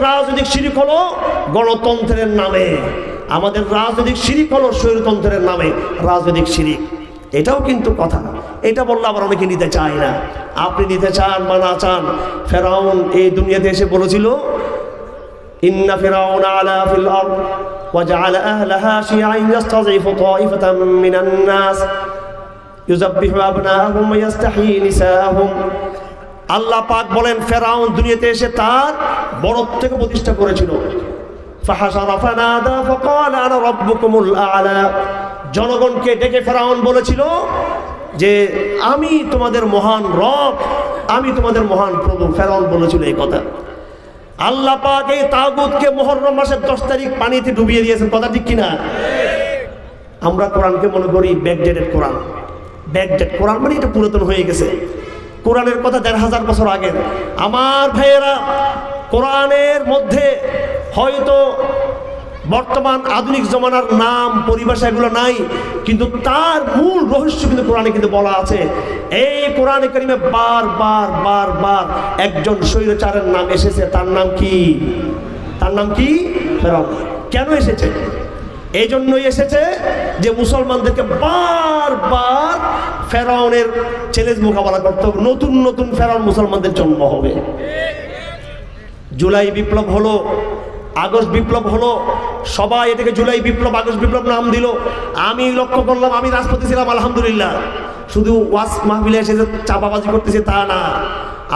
রাজনৈতিক শিরিক হলো গণতন্ত্রের নামে আমাদের রাজনৈতিক শিরিক হলো স্বৈরতন্ত্রের নামে রাজনৈতিক শিরিক এটাও কিন্তু কথা এটা বললে আবার অনেকে নিতে চায় না আপনি নিতে চান বা না চান ফেরাউন এই দুনিয়াতে এসে বলেছিল ইন্না ফিরাউন আলা ফিল আরদ وجعل أهلها شيعا يستضعف طائفة من الناس يذبح أبناءهم ويستحيي نساءهم আল্লাহ পাক বলেন, ফেরাউন দুনিয়াতে এসে তার বড় থেকে প্রতিষ্ঠা করেছিল। জনগণকে ডেকে ফেরাউন বলেছিল যে, আমি তোমাদের মহান রব, আমি তোমাদের মহান প্রভু। ফেরাউন বলেছিল এই কথা। আল্লাহ পাক এই তাগুদকে মোহরম মাসের দশ তারিখ পানিতে ডুবিয়ে দিয়েছেন। কথা ঠিক কিনা? আমরা কোরআনকে মনে করি ব্যাকডেটেড কোরআন। ব্যাকডেট কোরআন মানে এটা পুরাতন হয়ে গেছে। কোরআনের কথা দেড় হাজার বছর আগের আমার ভাইয়েরা, কোরআনের মধ্যে হয়তো বর্তমান আধুনিক জমানার নাম, পরিভাষা এগুলো নাই, কিন্তু তার মূল রহস্য কিন্তু কোরআনে কিন্তু বলা আছে। এই কোরআনে করিমে বার বার বার বার একজন স্বৈরচারের নাম এসেছে। তার নাম কি? তার নাম কি? কেন এসেছে? এই জন্যই এসেছে যে মুসলমানদেরকে বারবার ফেরাউনের চ্যালেঞ্জ মোকাবেলা করতে হবে। নতুন নতুন ফেরাউন মুসলমানদের জন্ম হবে। জুলাই বিপ্লব হলো, আগস্ট বিপ্লব হলো, সবাই এটাকে জুলাই বিপ্লব, আগস্ট বিপ্লব নাম দিল। আমি লক্ষ্য করলাম, আমি রাষ্ট্রপতি ছিলাম, আলহামদুলিল্লাহ। শুধু ওয়াস মাহবিলে এসে যে চাপাবাজি করতেছে তা না,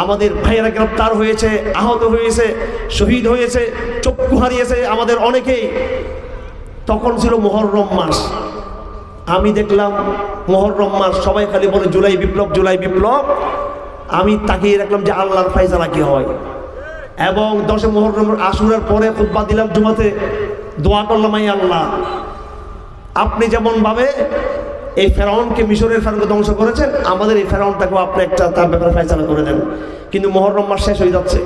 আমাদের ভাইয়েরা গ্রেপ্তার হয়েছে, আহত হয়েছে, শহীদ হয়েছে, চক্ষু হারিয়েছে আমাদের অনেকেই। তখন ছিল মহরম মাস। আমি দেখলাম মহরম মাস, সবাই খালি বলে জুলাই বিপ্লব জুলাই বিপ্লব। আমি তাকিয়ে রাখলাম যে আল্লাহর ফাইসালা কি হয়। এবং দশে মহরম আসুরের পরে খুদ্া দিলাম জুমাতে। দোয়া করলাম আই আল্লাহ, আপনি যেমন ভাবে এই ফেরাউনকে মিশরের ফেরাউনকে ধ্বংস করেছেন, আমাদের এই ফেরাউনটাকেও আপনি একটা তার ব্যাপারে ফাইসালা করে দেন। কিন্তু মহরম মাস শেষ হয়ে যাচ্ছে।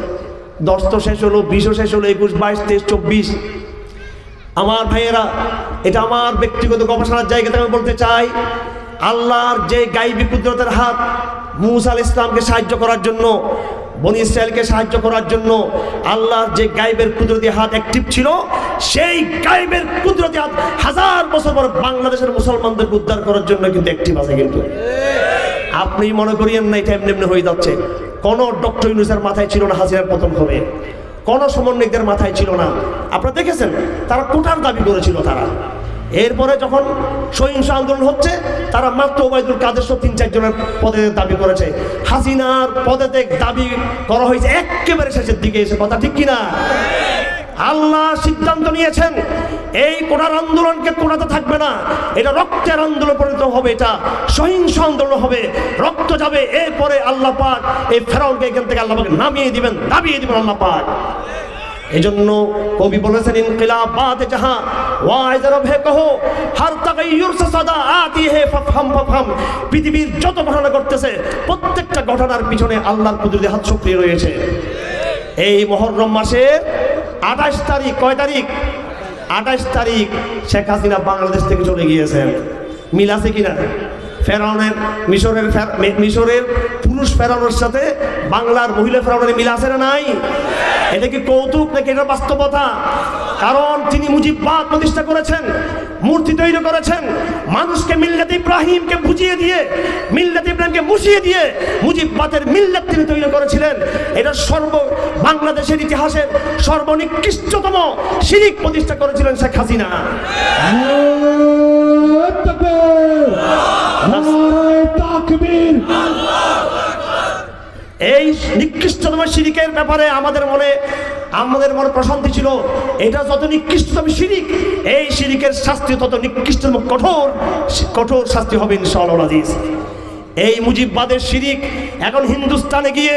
দশ তো শেষ হলো, বিশও শেষ হলো, একুশ, বাইশ, তেইশ, চব্বিশ। আমার ভাইয়েরা, এটা আমার ব্যক্তিগত গবেষণার জায়গাতে আমি বলতে চাই, আল্লাহর যে গাইবী কুদরতের হাত মুসা আল ইসলামকে সাহায্য করার জন্য, বনি ইসরায়েলকে সাহায্য করার জন্য আল্লাহর যে গাইবের কুদরতি হাত অ্যাক্টিভ ছিল, সেই গাইবের কুদরতি হাত হাজার বছর পর বাংলাদেশের মুসলমানদেরকে উদ্ধার করার জন্য কিন্তু অ্যাক্টিভ আছে কিন্তু। আপনি মনে করিয়েন না, এটা এমনি এমনি হয়ে যাচ্ছে। কোনো ডক্টর ইউনুসের মাথায় ছিল না হাজিরার পতন হবে। কোনো সমন্বয়কদের মাথায় ছিল না। আপনারা দেখেছেন, তারা কোটার দাবি করেছিল তারা। এরপরে যখন সহিংস আন্দোলন হচ্ছে, তারা মাত্র ওবায়দুল কাদের সব তিন চারজনের পদে দাবি করেছে। হাসিনার পদে দাবি করা হয়েছে, একেবারে শেষের দিকে এসে কথা, ঠিক কিনা? আল্লাহ সিদ্ধান্ত নিয়েছেন, এই কোটার আন্দোলনকে কোটাতে থাকবে না। এটা রক্তের আন্দোলন পরিণত হবে, এটা সহিংস আন্দোলন হবে। রক্ত যাবে, এরপরে আল্লাহ পাক এই ফেরাউনকে এখান থেকে আল্লাহ পাক নামিয়ে দিবেন, দাবিয়ে দিবেন আল্লাহ পাক। এজন্য কবি বলেছেন, ইনকিলাব বাদ হে কহো সদা আতি হে পৃথিবীর যত ঘটনা ঘটতেছে, প্রত্যেকটা ঘটনার পিছনে আল্লাহর কুদরতি হাত সক্রিয় রয়েছে। এই মহরম মাসের আঠাশ তারিখ, কয় তারিখ? আঠাশ তারিখ শেখ হাসিনা বাংলাদেশ থেকে চলে গিয়েছেন। মিল আছে কিনা? ফেরাউনের, মিশরের মিশরের পুরুষ ফেরাউনের সাথে বাংলার মহিলা ফেরাউনের মিল আছে না নাই? এটা কি কৌতুক নাকি এটা বাস্তবতা? কারণ তিনি মুজিববাদ প্রতিষ্ঠা করেছেন। মূর্তি তৈরি করেছেন। মানুষকে মিল্লাত ইব্রাহিমকে বুঝিয়ে দিয়ে মিল্লাত ইব্রাহিমকে মুছিয়ে দিয়ে মুজিববাদের মিল্লাত তিনি তৈরি করেছিলেন। এটা সর্ব বাংলাদেশের ইতিহাসের সর্বনিকৃষ্টতম শিরিক প্রতিষ্ঠা করেছিলেন শেখ হাসিনা। তাকবীর। এই নিকৃষ্টতম শিরিকের ব্যাপারে আমাদের মনে আমাদের মনে প্রশান্তি ছিল। এটা যত নিকৃষ্টতম শিরিক, এই শিরিকের শাস্তি তত নিকৃষ্টতম কঠোর কঠোর শাস্তি হবে ইনশাআল্লাহ এই মুজিববাদের শিরিক এখন হিন্দুস্তানে গিয়ে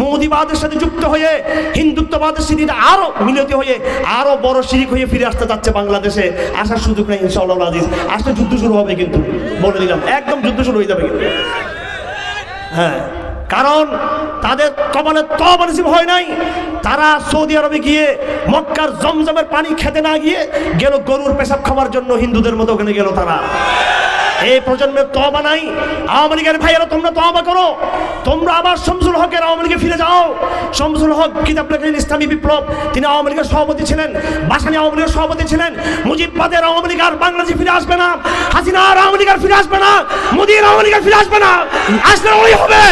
মোদিবাদের সাথে যুক্ত হয়ে, হিন্দুত্ববাদের শিরিক আরও মিলিত হয়ে, আরও বড় শিরিক হয়ে ফিরে আসতে যাচ্ছে বাংলাদেশে। আসার সুযোগ নেই ইনশাআল্লাহ আজিজ। আসলে যুদ্ধ শুরু হবে কিন্তু, বলে দিলাম, একদম যুদ্ধ শুরু হয়ে যাবে কিন্তু। হ্যাঁ। কারণ তাদের কপালে তবা হয় নাই। তারা সৌদি আরবে গিয়ে মক্কার জমজমের পানি খেতে না গিয়ে গেল গরুর পেশাব খাওয়ার জন্য হিন্দুদের মতো ওখানে গেল তারা। এই প্রজন্মের তবা নাই। আওয়ামী লীগের ভাইয়েরা, তোমরা তবা করো। তোমরা আবার শামসুল হকের আওয়ামী লীগে ফিরে যাও। শামসুল হক কিতাব লেখেন ইসলামী বিপ্লব। তিনি আওয়ামী লীগের সভাপতি ছিলেন। বাসানি আওয়ামী লীগের সভাপতি ছিলেন। মুজিববাদের আওয়ামী লীগ আর বাংলাদেশে ফিরে আসবে না। হাসিনা আর আওয়ামী লীগ ফিরে আসবে না। মোদীর আওয়ামী লীগ ফিরে আসবে না। আসলে ওই হবে।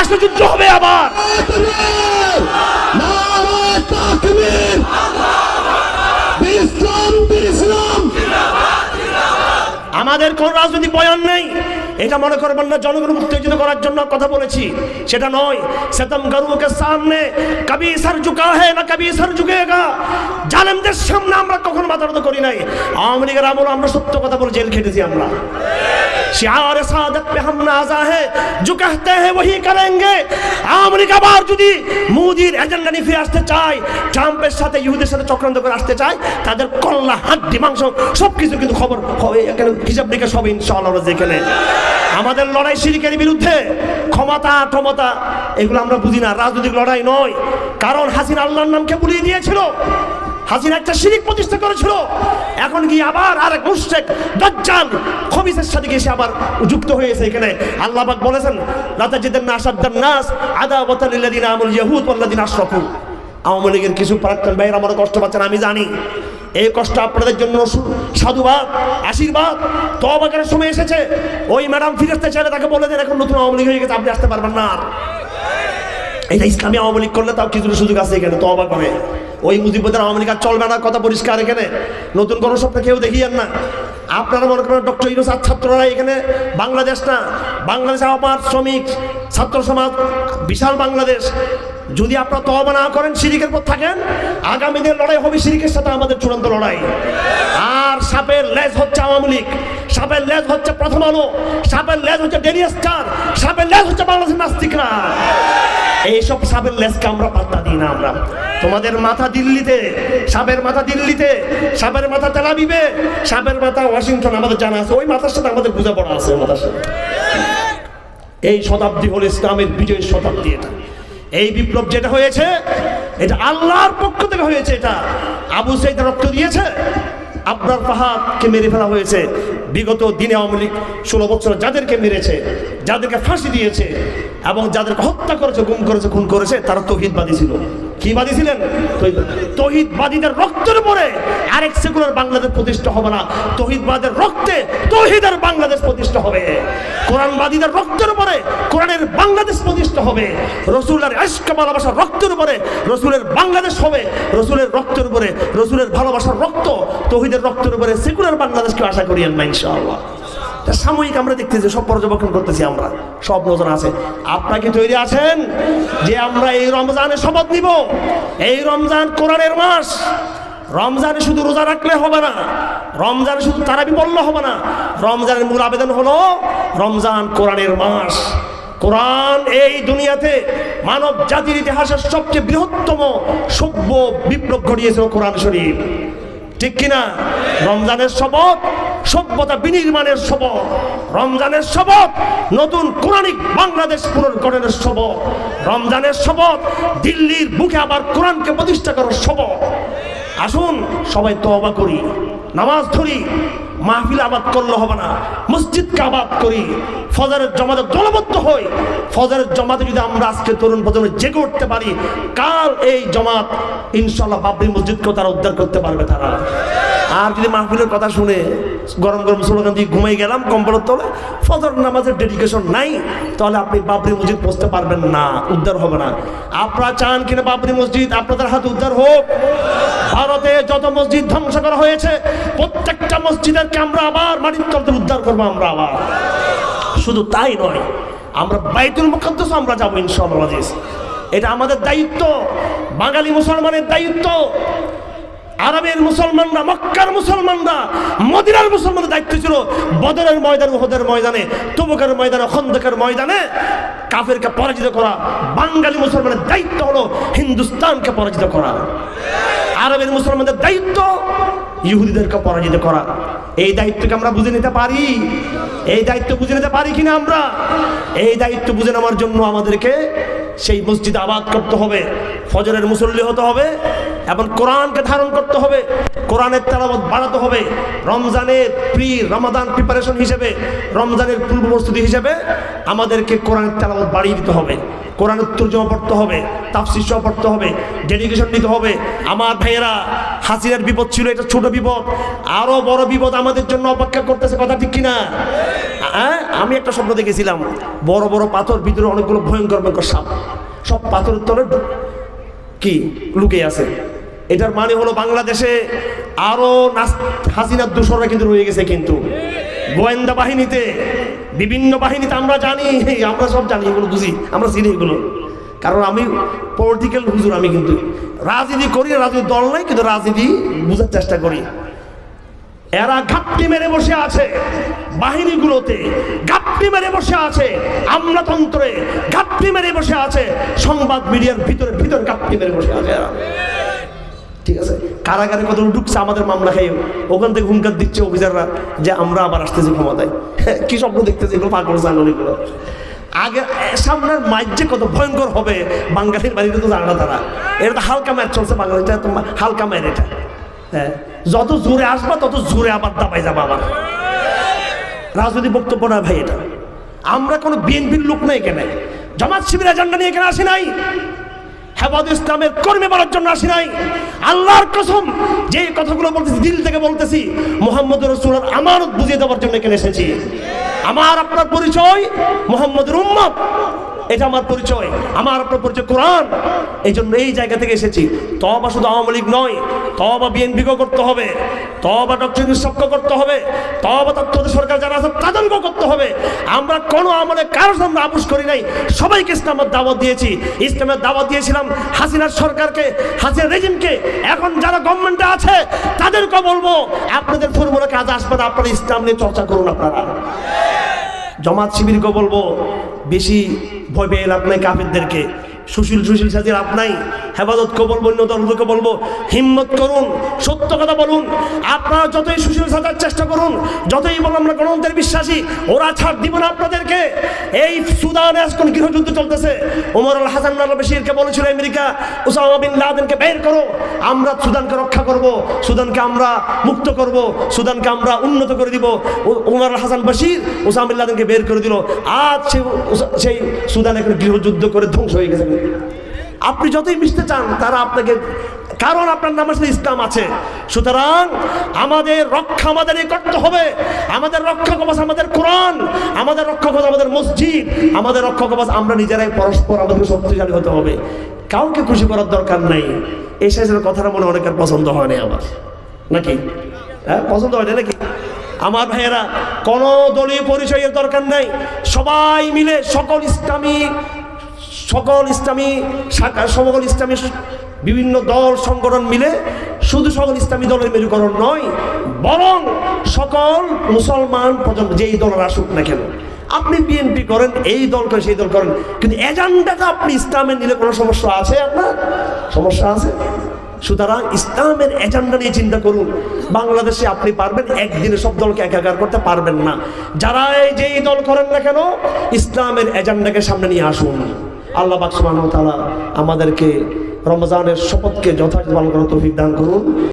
আসলে যুদ্ধ হবে আবার। আমাদের কোন রাজনৈতিক বয়ান নেই। এটা মনে করবেন না, জনগণ উত্তেজিত করার জন্য কথা বলেছি। সেটা নয়, সেতম গরুকে সামনে কবি সার ঝুকা হে না কবি সার ঝুঁকেগা। জালেমদের সামনে আমরা কখনো মাথা নত করি নাই। আওয়ামী লীগের আমল আমরা সত্য কথা বলে জেল খেটেছি আমরা। শিয়ার সাদত पे हम नाजा है जो कहते हैं वही करेंगे আওয়ামী লীগ আবার যদি মোদির এজেন্ডা নিয়ে ফিরে আসতে চায় ট্রাম্পের সাথে ইহুদের সাথে চক্রান্ত করে আসতে চায় তাদের কল্লা হাড্ডি মাংস সব কিছু কিন্তু খবর হবে এখানে হিসাব নিকাশ হবে ইনশাআল্লাহ আমরা যেখানে আমাদের লড়াই সিরিকের বিরুদ্ধে ক্ষমতা ক্ষমতা এগুলো আমরা বুঝি না রাজনৈতিক লড়াই নয় কারণ হাসিনা আল্লাহর নামকে বুলিয়ে দিয়েছিল হাসিনা একটা শিরিক প্রতিষ্ঠা করেছিল। এখন কি আবার আরেক মুশরিক দাজ্জাল খবিসের সাথে গিয়ে আবার যুক্ত হয়েছে এখানে। আল্লাহ পাক বলেছেন লাতা জিদান আসাদ্দান নাস আদাওয়াতাল লিল্লাযিনা আমুল ইয়াহুদ ওয়াল্লাযিনা আশরাকু। আওয়ামী লীগের কিছু প্রাক্তন ভাইয়ের আমার কষ্ট পাচ্ছেন, আমি জানি। এই কষ্ট আপনাদের জন্য সাধুবাদ, আশীর্বাদ তবাকের সময় এসেছে। ওই ম্যাডাম ফিরে আসতে চাইলে তাকে বলে দেন, এখন নতুন আওয়ামী লীগ হয়ে গেছে, আপনি আসতে পারবেন না। আর এটা ইসলামী আওয়ামী লীগ করলে তাও কিছু সুযোগ আছে এখানে তো অবাক হবে ওই মুজিবুদ্দিন আওয়ামী লীগ চলবে না, কথা পরিষ্কার এখানে। নতুন কোনো স্বপ্ন কেউ দেখিয়েন না। আপনারা মনে করেন ডক্টর ইউনুস আর ছাত্ররা এখানে বাংলাদেশ না। বাংলাদেশ আমার শ্রমিক, ছাত্র সমাজ, বিশাল বাংলাদেশ। যদি আপনারা তবা না করেন সিরিকের পর থাকেন, আগামী দিনের লড়াই হবে সিরিকের সাথে আমাদের চূড়ান্ত লড়াই। আর সাপের লেজ হচ্ছে আওয়ামী লীগ। সাপের লেজ হচ্ছে প্রথম আলো, সাপের লেজ হচ্ছে ডেলি স্টার, সাপের লেজ হচ্ছে বাংলাদেশের নাস্তিকরা। এইসব সাপের লেজকে আমরা পাত্তা দিই না আমরা। তোমাদের মাথা দিল্লিতে, সাপের মাথা দিল্লিতে, সাপের মাথা তেলাবিবে সাপের মাথা ওয়াশিংটন, আমাদের জানা আছে। ওই মাথার সাথে আমাদের বুঝা বোঝাপড়া আছে মাথার সাথে। এই শতাব্দী হল ইসলামের বিজয়ের শতাব্দী এটা। এই বিপ্লব যেটা হয়েছে, এটা আল্লাহর পক্ষ থেকে হয়েছে এটা। আবু সাইদ রক্ত দিয়েছে আবরার পাহাড়কে মেরে ফেলা হয়েছে। বিগত দিনে আওয়ামী লীগ ষোলো বছর যাদেরকে মেরেছে, যাদেরকে ফাঁসি দিয়েছে এবং যাদেরকে হত্যা করেছে, গুম করেছে, খুন করেছে, তারা তহিদবাদী ছিল। কি বাদী ছিলেন? তহিদবাদীদের রক্তের উপরে আরেক সেকুলার বাংলাদেশ প্রতিষ্ঠা হবে না। তহিদবাদের রক্তে তহিদের বাংলাদেশ প্রতিষ্ঠা হবে। কোরআনবাদীদের রক্তের উপরে, কোরআনের বাংলাদেশ প্রতিষ্ঠা হবে। রসুলের আশকা ভালোবাসার রক্তের উপরে, রসুলের বাংলাদেশ হবে। রসুলের রক্তের উপরে, রসুলের ভালোবাসার রক্ত, তহিদের রক্তের উপরে, সেকুলার বাংলাদেশকে আশা করি না ইনশাআল্লাহ। সাময়িক আমরা দেখতেছি, সব পর্যবেক্ষণ করতেছি আমরা। সব নজর আছে। আপনারা কি তৈরি আছেন? যে আমরা এই রমজানে শপথ নিব। এই রমজান কোরআনের মাস। রমজানে শুধু রোজা রাখলে হবে না। রমজানে শুধু তারাবি বললে হবে না। রমজানের মূল আবেদন হলো রমজান কোরআনের মাস। কোরআন এই দুনিয়াতে মানব জাতির ইতিহাসের সবচেয়ে বৃহত্তম সভ্য বিপ্লব ঘটিয়েছিল কোরআন শরীফ। ঠিক কিনা? রমজানের শপথ সভ্যতা বিনির্মাণের শপথ। রমজানের শপথ নতুন কোরআনিক বাংলাদেশ পুনর্গঠনের শপথ। রমজানের শপথ দিল্লির বুকে আবার কোরআনকে প্রতিষ্ঠা করার শপথ। আসুন সবাই তওবা করি। নামাজ ধরি। মাহফিল আবাদ করলে হবে না। মসজিদকে আবাদ করি। ফজরের জমাতে দলবদ্ধ হই। ফজরের জমাতে যদি আমরা আজকে তরুণ প্রজন্ম জেগে উঠতে পারি, কাল এই জমাত ইনশাল্লাহ বাবরি মসজিদকেও তারা উদ্ধার করতে পারবে তারা। আর যদি মাহফিলের কথা শুনে গরম গরম স্লোগান দিয়ে ঘুমাই গেলাম কম্বলের তলে, ফজর নামাজের ডেডিকেশন নাই, তাহলে আপনি বাবরি মসজিদ পৌঁছতে পারবেন না, উদ্ধার হবে না। আপনারা চান কিনা বাবরি মসজিদ? আপনাদের হাতে উদ্ধার হোক। ভারতে যত মসজিদ ধ্বংস করা হয়েছে, প্রত্যেকটা মসজিদেরকে আমরা আবার মাটির তলতে উদ্ধার করব আমরা আবার। শুধু তাই নয়, আমরা বাইতুল মুকদ্দাস আমরা যাব ইনশাআল্লাহ এটা আমাদের দায়িত্ব, বাঙালি মুসলমানের দায়িত্ব। আরবের মুসলমানরা, মক্কার মুসলমানরা, মদিনার মুসলমানের দায়িত্ব ছিল বদরের ময়দান, উহদের ময়দানে তবুকের ময়দানে, খন্দকের ময়দানে কাফেরকে পরাজিত করা। বাঙালি মুসলমানের দায়িত্ব হলো হিন্দুস্তানকে পরাজিত করা। আরবের মুসলমানদের দায়িত্ব ইহুদিদেরকে পরাজিত করা। এই দায়িত্বকে আমরা বুঝে নিতে পারি। এই দায়িত্ব বুঝে নিতে পারি কিনা আমরা? এই দায়িত্ব বুঝে নেওয়ার জন্য আমাদেরকে সেই মসজিদ আবাদ করতে হবে, ফজরের মুসল্লি হতে হবে এবং কোরআনকে ধারণ করতে হবে, কোরআনের তেলাবত বাড়াতে হবে, রমজানের প্রি রমাদান প্রিপারেশন হিসেবে, রমজানের পূর্ব প্রস্তুতি হিসেবে আমাদেরকে কোরআনের তেলাবত বাড়িয়ে দিতে হবে। কোরআনের তর্জমা পড়তে হবে, তাফসির সহ পড়তে হবে ডেডিকেশন নিতে হবে। আমার ভাইয়েরা, হাসিনার বিপদ ছিল, এটা ছোট বিপদ। আরও বড় বিপদ আমাদের জন্য অপেক্ষা করতেছে, কথা ঠিক কিনা? হ্যাঁ? আমি একটা স্বপ্ন দেখেছিলাম, বড় বড় পাথর, ভিতরে অনেকগুলো ভয়ঙ্কর ভয়ঙ্কর সাপ। সব পাথরের তলে কি? লুকে আছে। এটার মানে হলো বাংলাদেশে আরও নাস- হাসিনার দূষণরা কিন্তু রয়ে গেছে কিন্তু। গোয়েন্দা বাহিনীতে, বিভিন্ন বাহিনীতে আমরা জানি আমরা সব জানি, এগুলো বুঝি, আমরা চিনি এগুলো। কারণ আমি পলিটিক্যাল হুজুর, আমি কিন্তু রাজনীতি করি, রাজনীতি দল নাই, কিন্তু রাজনীতি বোঝার চেষ্টা করি। এরা ঘাপটি মেরে বসে আছে বাহিনীগুলোতে, ঘাপটি মেরে বসে আছে আমলাতন্ত্রে, ঘাপটি মেরে বসে আছে, সংবাদ মিডিয়ার ভিতরে ভিতরে ঘাপটি মেরে বসে আছে এরা। ঠিক আছে? কারাগারে কত ঢুকছে আমাদের মামলা খাই ওখান থেকে হুঙ্কার দিচ্ছে অফিসাররা যে আমরা আবার আসতেছি ক্ষমতায়। কি স্বপ্ন দেখতেছি এগুলো? পাগল ছাগল এগুলো। আগে, সামনের মাইক যে কত ভয়ঙ্কর হবে, বাঙালির বাড়িতে তো জানে তারা। এটা তো হালকা ম্যাচ চলছে বাঙালিটা তো হালকা ম্যাচ এটা। হ্যাঁ। যত জোরে আসবা, তত জোরে আবার দাবাই যাবা আবার। রাজনৈতিক বক্তব্য না ভাই এটা। আমরা কোনো বিএনপির লোক নাই এখানে। জামাত শিবির এজেন্ডা নিয়ে এখানে আসি নাই। হেফাজ ইসলামের কর্মী বলার জন্য আসি নাই। আল্লাহর কসম, যে কথাগুলো বলতেছি, দিল থেকে বলতেছি, মোহাম্মদ রসুলের আমানত বুঝিয়ে দেওয়ার জন্য এখানে এসেছি। আমার, আপনার পরিচয় মোহাম্মদ উম্মত। এটা আমার পরিচয়, আমার আপনার পরিচয় কোরআন। এই জন্য এই জায়গা থেকে এসেছি। তবা শুধু আওয়ামী লীগ নয় তবা বিএনপিকেও করতে হবে তবা ডক্টর ইউসুফকে করতে হবে তবা তত্ত্ব সরকার যারা আছে তাদেরকেও করতে হবে। আমরা কোনো আমলে কারোর সামনে আপুস করি নাই। সবাইকে ইসলামের দাওয়াত দিয়েছি। ইসলামের দাওয়াত দিয়েছিলাম হাসিনার সরকারকে হাসিনা রেজিমকে। এখন যারা গভর্নমেন্টে আছে তাদেরকে বলব, আপনাদের ফর্মুলা কাজ আসবে না, আপনারা ইসলাম নিয়ে চর্চা করুন আপনারা। জমাত শিবিরকে বলব, বেশি ভয় পেয়ে লাভ নাই কাফেরদেরকে। সুশীল সুশীল সাথে লাভ নাই। হেফাজতকে বলব অন্য দলকে বলব হিম্মত করুন, সত্য কথা বলুন। আপনারা যতই সুশীল সাজার চেষ্টা করুন, যতই বলুন আমরা গণতন্ত্রের বিশ্বাসী, ওরা ছাড় দিব না আপনাদেরকে। এই সুদানে আজকাল গৃহযুদ্ধ চলতেছে। ওমর আল হাসান আল বশিরকে বলেছিল, আমেরিকা, উসামা বিন লাদেনকে বের করো। আমরা সুদানকে রক্ষা করব, সুদানকে আমরা মুক্ত করব, সুদানকে আমরা উন্নত করে দিব। Omar al Hassan Bashir Osama bin লাদেনকে বের করে দিল। আজ সেই সুদান এখন গৃহযুদ্ধ করে ধ্বংস হয়ে গেছে। আপনি যতই মিশতে চান, তারা আপনাকে, কারণ আপনার নামে শুধু ইসলাম আছে। সুতরাং আমাদের রক্ষা আমাদের এই করতে হবে। আমাদের রক্ষা কবচ আমাদের কোরআন, আমাদের রক্ষা কবচ আমাদের মসজিদ, আমাদের রক্ষা কবচ আমরা নিজেরাই পরস্পর আমাদেরকে শক্তিশালী হতে হবে। কাউকে খুশি করার দরকার নাই। এই শেষের কথাটা মনে অনেকের পছন্দ হয় না আমার। নাকি? হ্যাঁ পছন্দ হয় না নাকি? আমার ভাইয়েরা, কোনো দলীয় পরিচয়ের দরকার নাই। সবাই মিলে সকল ইসলামী সকল ইসলামী শাখা, সকল ইসলামী বিভিন্ন দল, সংগঠন মিলে শুধু সকল ইসলামী দলের মেরুকরণ নয়, বরং সকল মুসলমান প্রজন্ম, যেই দলের আসুক না কেন, আপনি বিএনপি করেন, এই দল করেন, সেই দল করেন, কিন্তু এজেন্ডাটা আপনি ইসলামের নিলে কোনো সমস্যা আছে আপনার? সমস্যা আছে। সুতরাং ইসলামের এজেন্ডা নিয়ে চিন্তা করুন। বাংলাদেশে আপনি পারবেন, একদিনে সব দলকে একাকার করতে পারবেন না। যারা যেই দল করেন না কেন, ইসলামের এজেন্ডাকে সামনে নিয়ে আসুন। আল্লাহ বাকসমান তালা আমাদেরকে রমজানের শপথকে যথাযথ পালন করার তৌফিক দান করুন।